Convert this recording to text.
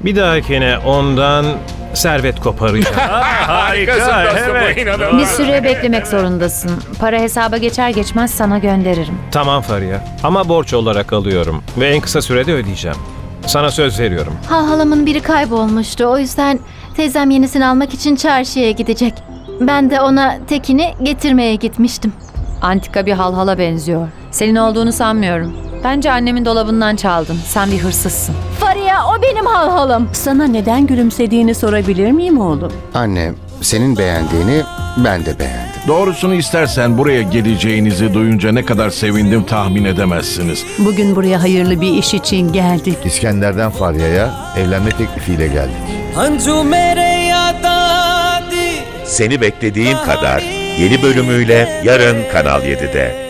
Bir dahakine ondan servet koparacağım. Harika, evet. Bir süre beklemek zorundasın. Para hesaba geçer geçmez sana gönderirim. Tamam Fariha ama borç olarak alıyorum ve en kısa sürede ödeyeceğim. Sana söz veriyorum. Ha halamın biri kaybolmuştu. O yüzden teyzem yenisini almak için çarşıya gidecek. Ben de ona tekini getirmeye gitmiştim. Antika bir halhala benziyor. Senin olduğunu sanmıyorum. Bence annemin dolabından çaldın. Sen bir hırsızsın. Faria o benim hal halhalım. Sana neden gülümsediğini sorabilir miyim oğlum? Anne, senin beğendiğini ben de beğendim. Doğrusunu istersen buraya geleceğinizi duyunca ne kadar sevindim tahmin edemezsiniz. Bugün buraya hayırlı bir iş için geldik. İskender'den Farya'ya evlenme teklifiyle geldik. Seni beklediğim kadar yeni bölümüyle yarın Kanal 7'de.